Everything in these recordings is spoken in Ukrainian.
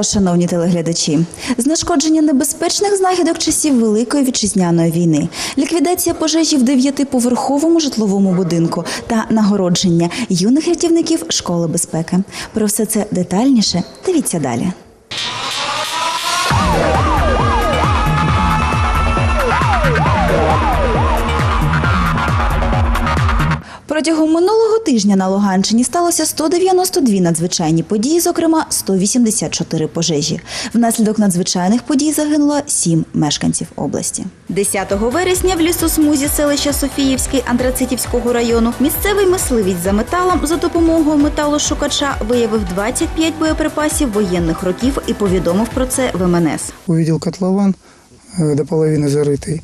вас, шановні телеглядачі. Знешкодження небезпечних знахідок часів Великої вітчизняної війни, ліквідація пожежі в дев'ятиповерховому житловому будинку та нагородження юних рятівників школи безпеки. Про все це детальніше дивіться далі. Протягом минулого тижня на Луганщині сталося 192 надзвичайні події, зокрема 184 пожежі. Внаслідок надзвичайних подій загинуло 7 мешканців області. 10 вересня в лісосмузі селища Софіївський Андрацитівського району місцевий мисливець за металом за допомогою металошукача виявив 25 боєприпасів воєнних років і повідомив про це в МНС. увидел котлован э, до половины зарытый.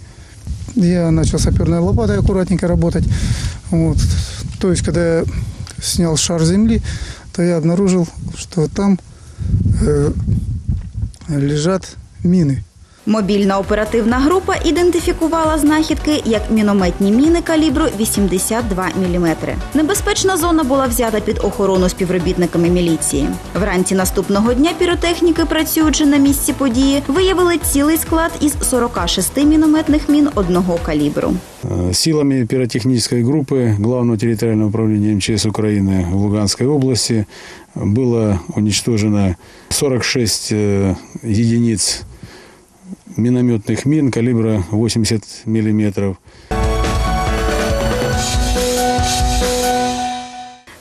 Я начал саперной лопатой аккуратненько работать. Вот. То есть, когда я снял шар земли, то я обнаружил, что там э, лежат мины. Мобільна оперативна група ідентифікувала знахідки як мінометні міни калібру 82 мм. Небезпечна зона була взята під охорону співробітниками міліції. Вранці наступного дня піротехніки, працюючи на місці події, виявили цілий склад із 46 мінометних мін одного калібру. Э, Силами пиротехнической группы Главного территориального управления МЧС Украины в Луганской области было уничтожено 46 э, единиц минометных мин калибра 80 миллиметров.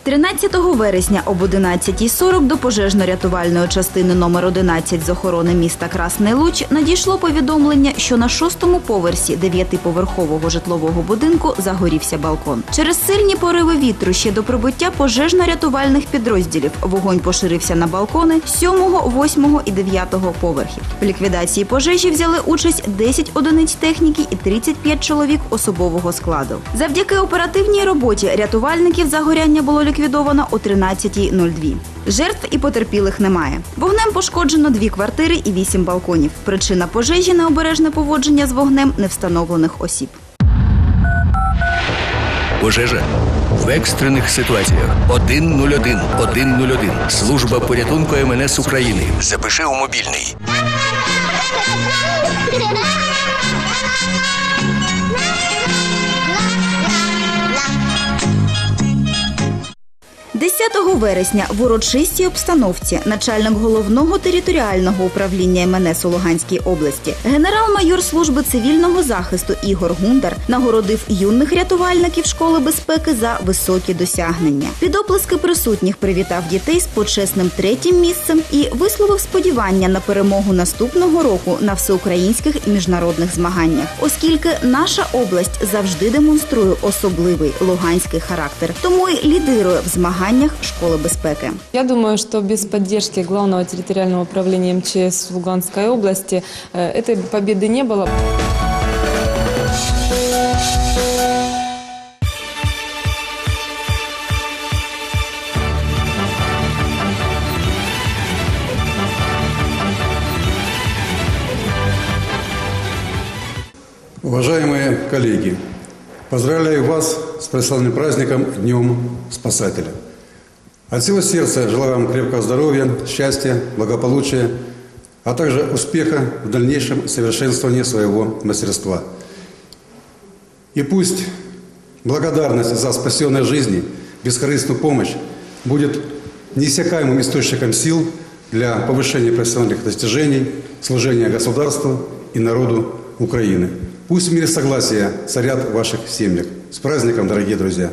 13 вересня об 11.40 до пожежно-рятувальної частини номер 11 з охорони міста Красний Луч надійшло повідомлення, що на шостому поверсі дев'ятиповерхового житлового будинку загорівся балкон. Через сильні пориви вітру ще до прибуття пожежно-рятувальних підрозділів вогонь поширився на балкони 7, 8 і 9 поверхів. В ліквідації пожежі взяли участь 10 одиниць техніки і 35 чоловік особового складу. Завдяки оперативній роботі рятувальників загоряння було ліквідовано о 13.02. Жертв і потерпілих немає. Вогнем пошкоджено дві квартири і вісім балконів. Причина пожежі необережне поводження з вогнем невстановлених осіб. Пожежа в екстрених ситуаціях 101 101. Служба порятунку МНС України. Запиши у мобільний. 10 вересня в урочистій обстановці начальник головного територіального управління МНС у Луганській області, генерал-майор служби цивільного захисту Ігор Гундар нагородив юних рятувальників школи безпеки за високі досягнення. Під оплески присутніх привітав дітей з почесним третім місцем і висловив сподівання на перемогу наступного року на всеукраїнських і міжнародних змаганнях, оскільки наша область завжди демонструє особливий луганський характер, тому й лідирує в змаганнях них школи безпеки. Я думаю, что без поддержки Главного территориального управления МЧС в Луганській області цієї э, побіди не было. Уважаемые коллеги, поздравляю вас с прославленным праздником Днем Спасателя. От всего сердца желаю вам крепкого здоровья, счастья, благополучия, а также успеха в дальнейшем совершенствовании своего мастерства. И пусть благодарность за спасенные жизни, бескорыстную помощь будет неиссякаемым источником сил для повышения профессиональных достижений, служения государству и народу Украины. Пусть в мире согласия царят в ваших семьях. С праздником, дорогие друзья!